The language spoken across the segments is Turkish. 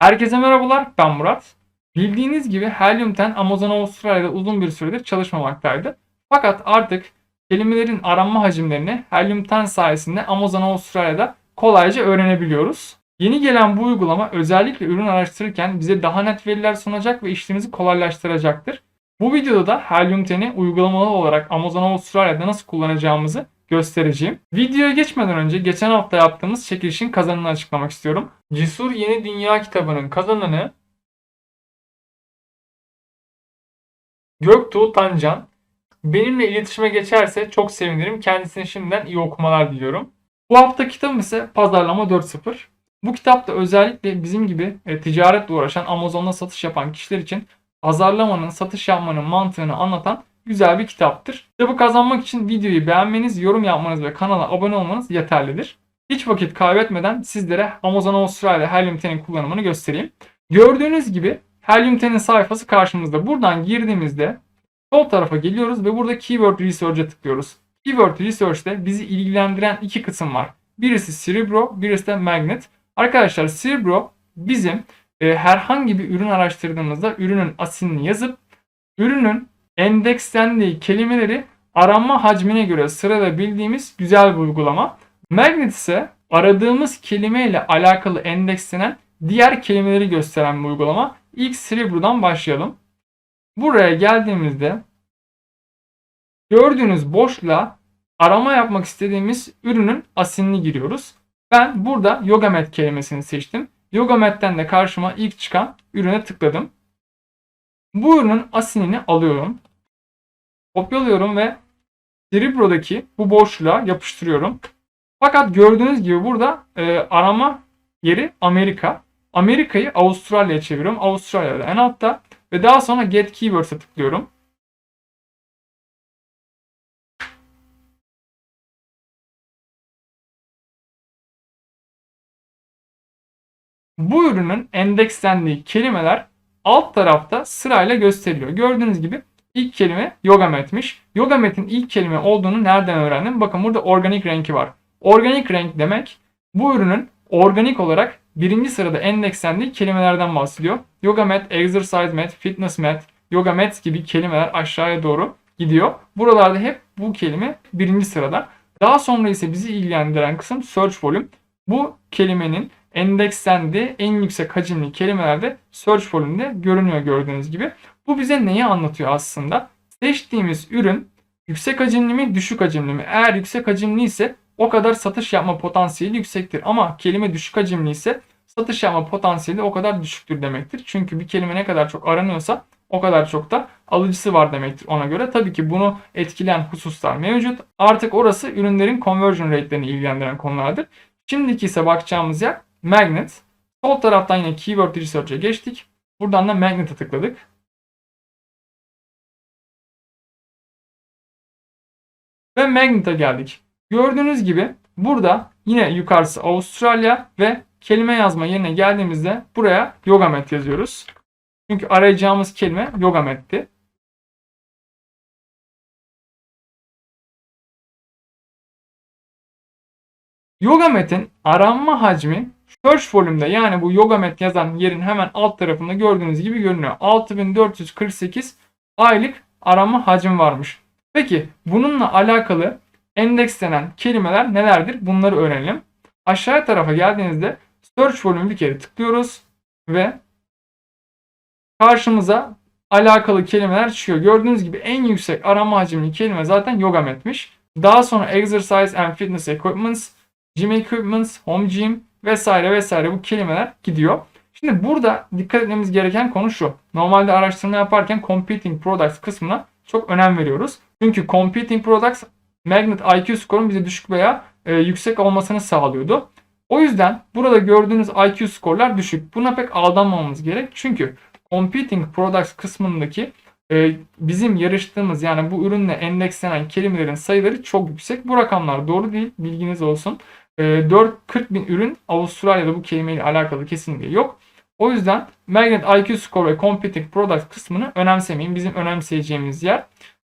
Herkese merhabalar, ben Murat. Bildiğiniz gibi Helium 10 Amazon Avustralya'da uzun bir süredir çalışmamaktaydı. Fakat artık kelimelerin aranma hacimlerini Helium 10 sayesinde Amazon Avustralya'da kolayca öğrenebiliyoruz. Yeni gelen bu uygulama özellikle ürün araştırırken bize daha net veriler sunacak ve işlemimizi kolaylaştıracaktır. Bu videoda da Helium 10'i uygulamalı olarak Amazon Avustralya'da nasıl kullanacağımızı göstereceğim. Videoya geçmeden önce geçen hafta yaptığımız çekilişin kazanını açıklamak istiyorum. Cesur Yeni Dünya kitabının kazananı Göktuğ Tancan. Benimle iletişime geçerse çok sevinirim. Kendisine şimdiden iyi okumalar diliyorum. Bu hafta kitabım ise Pazarlama 4.0. Bu kitapta özellikle bizim gibi e, ticaretle uğraşan Amazon'da satış yapan kişiler için pazarlamanın, satış yapmanın mantığını anlatan güzel bir kitaptır. Kitabı kazanmak için videoyu beğenmeniz, yorum yapmanız ve kanala abone olmanız yeterlidir. Hiç vakit kaybetmeden sizlere Amazon Avustralya Helium 10'in kullanımını göstereyim. Gördüğünüz gibi Helium 10'in sayfası karşımızda. Buradan girdiğimizde sol tarafa geliyoruz ve burada Keyword Research'e tıklıyoruz. Keyword Research'te bizi ilgilendiren iki kısım var. Birisi Cerebro, birisi de Magnet. Arkadaşlar Cerebro bizim e, herhangi bir ürün araştırdığımızda ürünün asilini yazıp ürünün endekslendiği kelimeleri aranma hacmine göre sırada bildiğimiz güzel bir uygulama. Magnet ise aradığımız kelime ile alakalı endekslenen diğer kelimeleri gösteren bir uygulama. İlk Cerebro'dan başlayalım. Buraya geldiğimizde gördüğünüz boşluğa arama yapmak istediğimiz ürünün asilini giriyoruz. Ben burada Yogamet kelimesini seçtim. Yogamet'ten de karşıma ilk çıkan ürüne tıkladım. Bu ürünün asilini alıyorum. Kopyalıyorum ve Cerebro'daki bu boşluğa yapıştırıyorum. Fakat gördüğünüz gibi burada e, arama yeri Amerika. Amerika'yı Avustralya'ya çeviriyorum. Avustralya'da en altta ve daha sonra Get Keywords'e tıklıyorum. Bu ürünün endekslendiği kelimeler alt tarafta sırayla gösteriliyor. Gördüğünüz gibi ilk kelime Yogamet'miş. Yogamet'in ilk kelime olduğunu nereden öğrendim? Bakın burada organik renki var. Organik renk demek bu ürünün organik olarak birinci sırada endekslendiği kelimelerden bahsediyor. Yoga mat, exercise mat, fitness mat, yoga mat gibi kelimeler aşağıya doğru gidiyor. Buralarda hep bu kelime birinci sırada. Daha sonra ise bizi ilgilendiren kısım search volume. Bu kelimenin endekslendiği en yüksek hacimli kelimelerde search volume'de görünüyor gördüğünüz gibi. Bu bize neyi anlatıyor aslında? Seçtiğimiz ürün yüksek hacimli mi, düşük hacimli mi? Eğer yüksek hacimli ise o kadar satış yapma potansiyeli yüksektir. Ama kelime düşük hacimli ise satış yapma potansiyeli o kadar düşüktür demektir. Çünkü bir kelime ne kadar çok aranıyorsa o kadar çok da alıcısı var demektir ona göre. Tabii ki bunu etkileyen hususlar mevcut. Artık orası ürünlerin conversion rate'lerini ilgilendiren konulardır. Şimdiki ise bakacağımız yer Magnet. Sol taraftan yine Keyword Research'e geçtik. Buradan da Magnet'e tıkladık. Ve Magnet'e geldik. Gördüğünüz gibi burada yine yukarısı Avustralya ve kelime yazma yerine geldiğimizde buraya Yogamet yazıyoruz. Çünkü arayacağımız kelime Yogamet'ti. Yogamet'in aranma hacmi Search volume'da yani bu Yogamet yazan yerin hemen alt tarafında gördüğünüz gibi görünüyor. 6448 aylık arama hacim varmış. Peki bununla alakalı endekslenen kelimeler nelerdir? Bunları öğrenelim. Aşağı tarafa geldiğinizde Search Volume bir kere tıklıyoruz ve karşımıza alakalı kelimeler çıkıyor. Gördüğünüz gibi en yüksek arama hacimli kelime zaten Yogamet'miş. Daha sonra Exercise and Fitness Equipments, Gym Equipments, Home Gym vesaire vesaire bu kelimeler gidiyor. Şimdi burada dikkat etmemiz gereken konu şu. Normalde araştırma yaparken Competing Products kısmına çok önem veriyoruz. Çünkü Competing Products Magnet IQ skorun bize düşük veya e, yüksek olmasını sağlıyordu. O yüzden burada gördüğünüz IQ skorlar düşük. Buna pek aldanmamamız gerek. Çünkü Competing Products kısmındaki e, bizim yarıştığımız yani bu ürünle endekslenen kelimelerin sayıları çok yüksek. Bu rakamlar doğru değil. Bilginiz olsun. E, 4 40 bin ürün Avustralya'da bu kelimeyle alakalı kesinlikle yok. O yüzden Magnet IQ Score ve Competing Products kısmını önemsemeyin. Bizim önemseyeceğimiz yer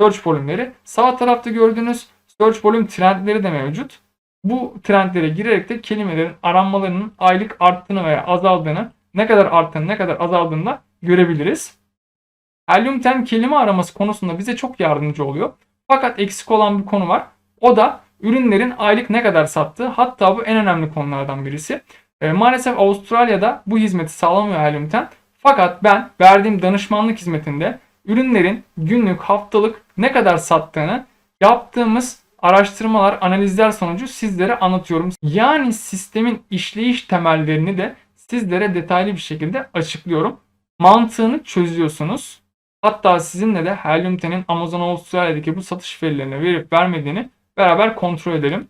search volümleri. Sağ tarafta gördüğünüz search volume trendleri de mevcut. Bu trendlere girerek de kelimelerin aranmalarının aylık arttığını veya azaldığını ne kadar arttığını ne kadar azaldığını da görebiliriz. Helium 10 kelime araması konusunda bize çok yardımcı oluyor. Fakat eksik olan bir konu var. O da ürünlerin aylık ne kadar sattığı. Hatta bu en önemli konulardan birisi. E, maalesef Avustralya'da bu hizmeti sağlamıyor Helium 10. Fakat ben verdiğim danışmanlık hizmetinde ürünlerin günlük, haftalık ne kadar sattığını yaptığımız araştırmalar, analizler sonucu sizlere anlatıyorum. Yani sistemin işleyiş temellerini de sizlere detaylı bir şekilde açıklıyorum. Mantığını çözüyorsunuz. Hatta sizinle de Helium 10'in Amazon Avustralya'daki bu satış verilerini verip vermediğini beraber kontrol edelim.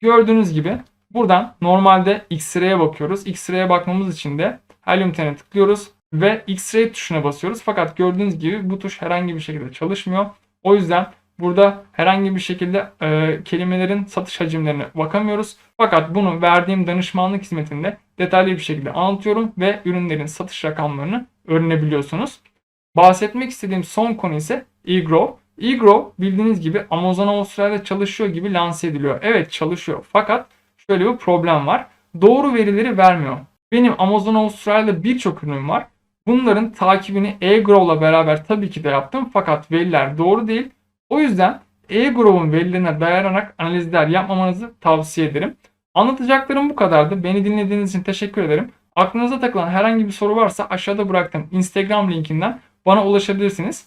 Gördüğünüz gibi buradan normalde X-ray'e bakıyoruz. X-ray'e bakmamız için de Helium 10'e tıklıyoruz ve X-ray tuşuna basıyoruz. Fakat gördüğünüz gibi bu tuş herhangi bir şekilde çalışmıyor. O yüzden burada herhangi bir şekilde e, kelimelerin satış hacimlerine bakamıyoruz. Fakat bunu verdiğim danışmanlık hizmetinde detaylı bir şekilde anlatıyorum ve ürünlerin satış rakamlarını öğrenebiliyorsunuz. Bahsetmek istediğim son konu ise eGrow. eGrow bildiğiniz gibi Amazon Avustralya'da çalışıyor gibi lanse ediliyor. Evet çalışıyor fakat şöyle bir problem var. Doğru verileri vermiyor. Benim Amazon Avustralya'da birçok ürünüm var. Bunların takibini eGrow'la beraber tabii ki de yaptım fakat veriler doğru değil. O yüzden eGrow'un verilerine dayanarak analizler yapmamanızı tavsiye ederim. Anlatacaklarım bu kadardı. Beni dinlediğiniz için teşekkür ederim. Aklınıza takılan herhangi bir soru varsa aşağıda bıraktığım Instagram linkinden bana ulaşabilirsiniz.